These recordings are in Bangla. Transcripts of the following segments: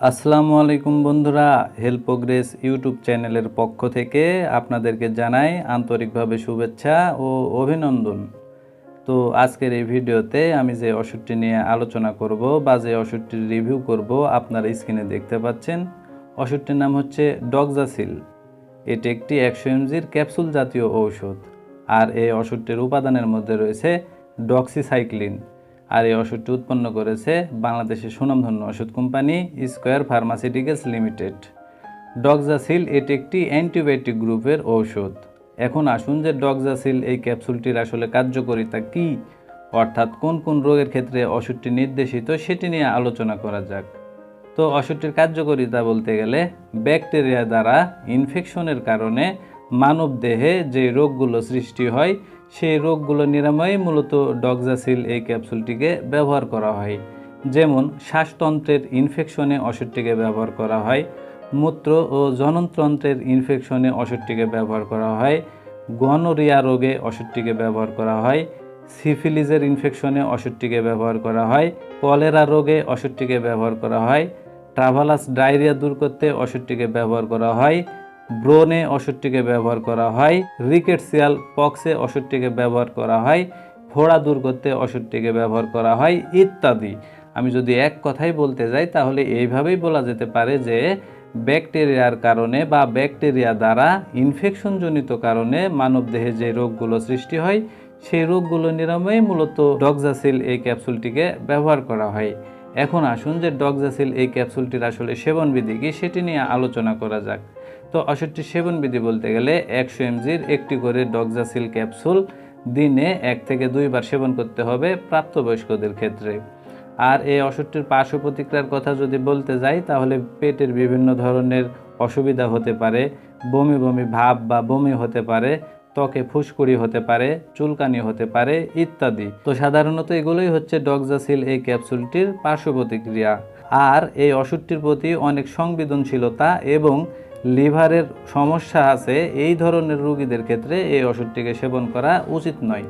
আসসালামু আলাইকুম বন্ধুরা হেল্প প্রোগ্রেস ইউটিউব চ্যানেলের পক্ষ থেকে আপনাদেরকে জানাই আন্তরিকভাবে শুভেচ্ছা ও অভিনন্দন। তো আজকের এই ভিডিওতে আমি যে ওষুধটি নিয়ে আলোচনা করব বা যে ওষুধটির রিভিউ করব আপনারা স্ক্রিনে দেখতে পাচ্ছেন, ওষুধটির নাম হচ্ছে ডগজাসিল এটি একটি একশো এমজির ক্যাপসুল জাতীয় ঔষধ। আর এই ওষুধটির উপাদানের মধ্যে রয়েছে ডক্সিসাইক্লিন আর এই ওষুধটি উৎপন্ন করেছে বাংলাদেশের সুনামধন্য ওষুধ company Square Pharmaceuticals Limited. Doxacil এটি একটি অ্যান্টিবায়োটিক গ্রুপের ঔষধ এখন আসুন যে ডক্সাসিল এই ক্যাপসুলটির আসলে কার্যকারিতা কী, অর্থাৎ কোন কোন রোগের ক্ষেত্রে ওষুধটি নির্দেশিত সেটি নিয়ে আলোচনা করা যাক। তো ওষুধটির কার্যকারিতা বলতে গেলে ব্যাকটেরিয়া দ্বারা ইনফেকশনের কারণে মানব দেহে যে রোগগুলো সৃষ্টি হয় সেই রোগগুলো নিরাময়ে মূলত ডক্সাসিল এই ক্যাপসুলটিকে ব্যবহার করা হয়। যেমন শ্বাসতন্ত্রের ইনফেকশনে ওষুধটিকে ব্যবহার করা হয়, মূত্র ও জননতন্ত্রের ইনফেকশনে ওষুধটিকে ব্যবহার করা হয়, গনোরিয়া রোগে ওষুধটিকে ব্যবহার করা হয় সিফিলিজের ইনফেকশনে ওষুধটিকে ব্যবহার করা হয়, কলেরা রোগে ওষুধটিকে ব্যবহার করা হয়, ট্রাভালাস ডায়রিয়া দূর করতে ওষুধটিকে ব্যবহার করা হয় ব্রোনে ওষুধটিকে ব্যবহার করা হয় রিকেটসিয়াল পক্সে ওষুধটিকে ব্যবহার করা হয়, ফোড়া দূর করতে ওষুধটিকে ব্যবহার করা হয়, ইত্যাদি। আমি যদি এক কথাই বলতে যাই, তাহলে এইভাবেই বলা যেতে পারে যে, ব্যাকটেরিয়ার কারণে বা ব্যাকটেরিয়া দ্বারা ইনফেকশনজনিত কারণে মানবদেহে যে রোগগুলো সৃষ্টি হয়, সেই রোগগুলো নিরাময়ে মূলত ডক্সাসিল এই ক্যাপসুলটিকে ব্যবহার করা হয়। এখন আসুন যে ডক্সাসিল এই ক্যাপসুলটির আসলে সেবনবিধি কি সেটি নিয়ে আলোচনা করা যাক। তো ওষুধটির সেবনবিধি বলতে গেলে একশো এমজির একটি করে ডক্সাসিল ক্যাপসুল দিনে এক থেকে দুইবার সেবন করতে হবে প্রাপ্তবয়স্কদের ক্ষেত্রে। আর এই ওষুধটির পার্শ্ব প্রতিক্রিয়ার কথা যদি বলতে যাই, তাহলে পেটের বিভিন্ন ধরনের অসুবিধা হতে পারে, বমি বমি ভাব বা বমি হতে পারে ত্বকে ফুসকুড়ি হতে পারে, চুলকানি হতে পারে ইত্যাদি। তো সাধারণত এগুলোই হচ্ছে ডক্সাসিল এই ক্যাপসুলটির পার্শ্ব প্রতিক্রিয়া। আর এই ওষুধটির প্রতি অনেক সংবেদনশীলতা এবং লিভারের সমস্যা আছে, এই ধরনের রোগীদের ক্ষেত্রে এই ওষুধটিকে সেবন করা উচিত নয়।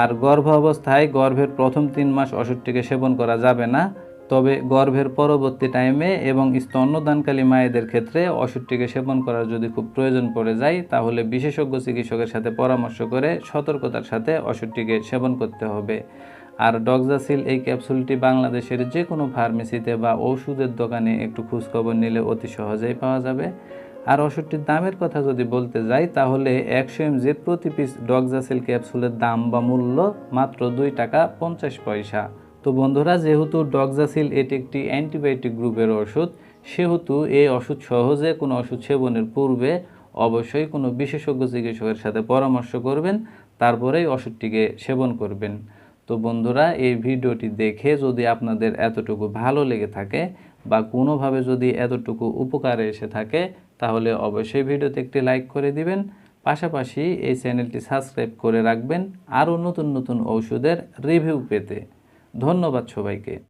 আর গর্ভ অবস্থায় গর্ভের প্রথম তিন মাস ওষুধটিকে সেবন করা যাবে না। তবে গর্ভের পরবর্তী টাইমে এবং স্তন্যদানকালী মায়েদের ক্ষেত্রে ওষুধটিকে সেবন করার যদি খুব প্রয়োজন পড়ে যায়, তাহলে বিশেষজ্ঞ চিকিৎসকের সাথে পরামর্শ করে সতর্কতার সাথে ওষুধটিকে সেবন করতে হবে। আর ডক্সাসিল এই ক্যাপসুলটি বাংলাদেশের যে কোনো ফার্মেসিতে বা ওষুধের দোকানে একটু খোঁজখবর নিলে অতি সহজেই পাওয়া যাবে। আর ওষুধটির দামের কথা যদি বলতে যাই, তাহলে একশো এমজির প্রতি পিস ডক্সাসিল ক্যাপসুলের দাম বা মূল্য মাত্র দুই টাকা পঞ্চাশ পয়সা। তো বন্ধুরা, যেহেতু ডক্সাসিল এটি একটি অ্যান্টিবায়োটিক গ্রুপের ওষুধ, সেহেতু এই ওষুধ সহজে কোনো ওষুধ সেবনের পূর্বে অবশ্যই কোনো বিশেষজ্ঞ চিকিৎসকের সাথে পরামর্শ করবেন, তারপরেই ওষুধটিকে সেবন করবেন। তো বন্ধুরা, এই ভিডিওটি দেখে যদি আপনাদের এতটুকু ভালো লেগে থাকে বা কোনোভাবে যদি এতটুকু উপকারে এসে থাকে, তাহলে অবশ্যই ভিডিওতে একটি লাইক করে দিবেন, পাশাপাশি এই চ্যানেলটি সাবস্ক্রাইব করে রাখবেন, আরও নতুন নতুন ওষুধের রিভিউ পেতে। ধন্যবাদ সবাইকে।